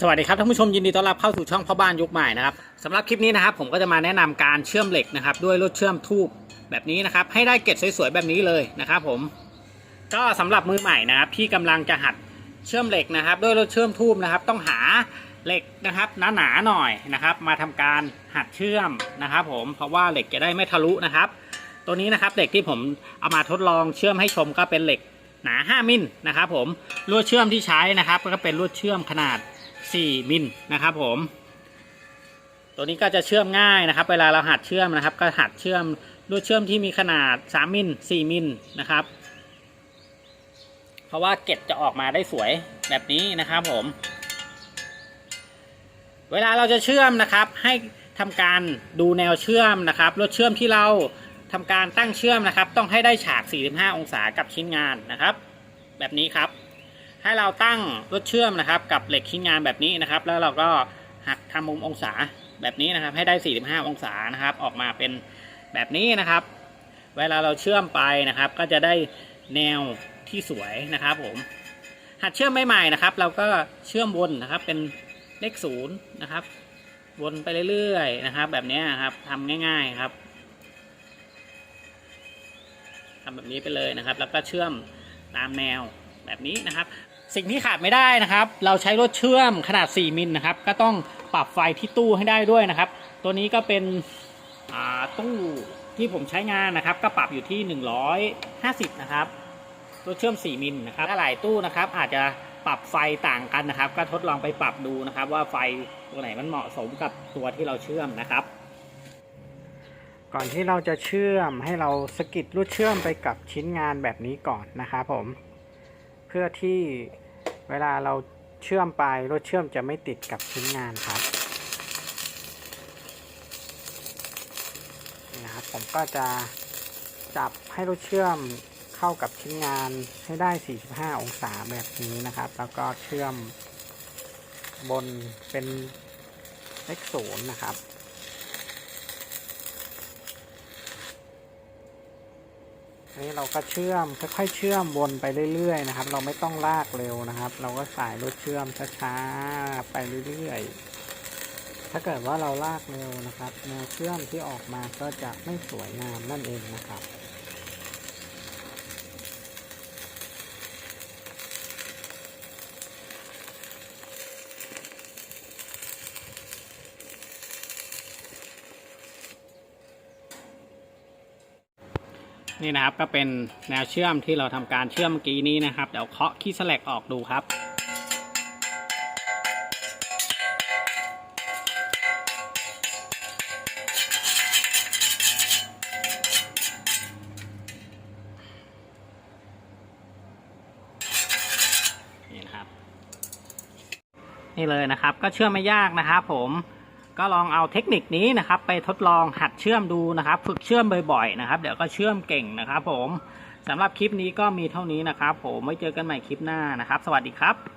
สวัสดีครับท่านผู้ชมยินดีต้อนรับเข้าสู่ช่องพ่อบ้านยุคใหม่นะครับสำหรับคลิปนี้นะครับผมก็จะมาแนะนำการเชื่อมเหล็กนะครับด้วยรถเชื่อมทูบแบบนี้นะครับให้ได้เกล็ดสวยๆแบบนี้เลยนะครับผมก็สำหรับมือใหม่นะครับที่กำลังจะหัดเชื่อมเหล็กนะครับ ด้วยรถเชื่อมทูบนะครับ ต้องหาเหล็กนะครับหนาๆหน่อยนะครับ มาทำการหัดเชื่อมนะครับ ผมเพราะว่าเหล็กจะได้ไม่ทะลุนะครับ ตัวนี้นะครับเหล็กที่ผมเอามาทดลองเชื่อมให้ชมก็เป็นเหล็กหนา 5มิลนะครับผมลวดเชื่อมที่ใช้นะครับ ก็เป็นลวดเชื่อมขนาด 4 มิลนะครับผม ตัวนี้ก็จะเชื่อมง่ายนะครับ เวลาเราหัดเชื่อมนะครับ ก็หัดเชื่อมลวดเชื่อมที่มีขนาด 3 มิล 4 มิลนะครับ เพราะว่าเก็ดจะออกมาได้สวยแบบนี้นะครับผม เวลาเราจะเชื่อมนะครับ ให้ทำการดูแนวเชื่อมนะครับลวดเชื่อมที่เราทำการตั้งเชื่อมนะครับ ต้องให้ได้ฉาก 45 องศากับชิ้นงานนะครับ แบบนี้ครับ ให้เราตั้งลวดเชื่อมนะครับ กับเหล็กชิ้นงานแบบนี้นะครับ แล้วเราก็หักทำมุมองศาแบบนี้นะครับ ให้ได้ 45 องศานะครับ ออกมาเป็นแบบนี้นะครับ เวลาเราเชื่อมไปนะครับ ก็จะได้แนวที่สวยนะครับผมหัดเชื่อมใหม่ๆนะครับ เราก็เชื่อมวนนะครับ เป็นเลขศูนย์นะครับ วนไปเรื่อยๆนะครับ แบบนี้ครับทำง่าย ๆครับทำแบบนี้ไปเลยนะครับ แล้วก็เชื่อมตามแนวแบบนี้นะครับ สิ่งที่ขาดไม่ได้นะครับ เราใช้รถเชื่อมขนาด 4 มิลนะครับ ก็ต้องปรับไฟที่ตู้ให้ได้ด้วยนะครับ ตัวนี้ก็เป็นตู้ที่ผมใช้งานนะครับ ก็ปรับอยู่ที่ 150 นะครับรถเชื่อม 4 มิลนะครับถ้าหลายตู้นะครับ อาจจะปรับไฟต่างกันนะครับ ก็ทดลองไปปรับดูนะครับ ว่าไฟตัวไหนมันเหมาะสมกับตัวที่เราเชื่อมนะครับ ก่อนที่เราจะเชื่อมให้เราสกิดลวดเชื่อมไปกับชิ้นงานแบบนี้ก่อนนะครับผม เพื่อที่ เวลาเราเชื่อมไปลวดเชื่อมจะไม่ติดกับชิ้นงานครับนี่นะครับผมก็จะจับให้ลวดเชื่อมเข้ากับชิ้นงานให้ได้ 45 องศาแบบนี้นะครับ แล้วก็เชื่อมบนเป็นเลขศูนย์นะครับ นี่เราก็เชื่อมค่อยๆเชื่อมวนไปเรื่อยๆนะครับ เราไม่ต้องลากเร็วนะครับ เราก็สายรถเชื่อมช้าๆไปเรื่อยๆถ้าเกิดว่าเราลากเร็วนะครับแนวเชื่อมที่ออกมาก็จะไม่สวยงามนั่นเองนะครับ นี่นะครับก็เป็นแนวเชื่อมที่เราทำการเชื่อมเมื่อกี้นี้นะครับ เดี๋ยวเคาะขี้สแลกออกดูครับ นี่นะครับ นี่เลยนะครับ ก็เชื่อมไม่ยากนะครับผม ก็ลองเอาเทคนิคนี้นะครับ ไปทดลองหัดเชื่อมดูนะครับ ฝึกเชื่อมบ่อยๆนะครับ เดี๋ยวก็เชื่อมเก่งนะครับ ผมสำหรับคลิปนี้ก็มีเท่านี้นะครับ ผมไว้เจอกันใหม่คลิปหน้านะครับ สวัสดีครับ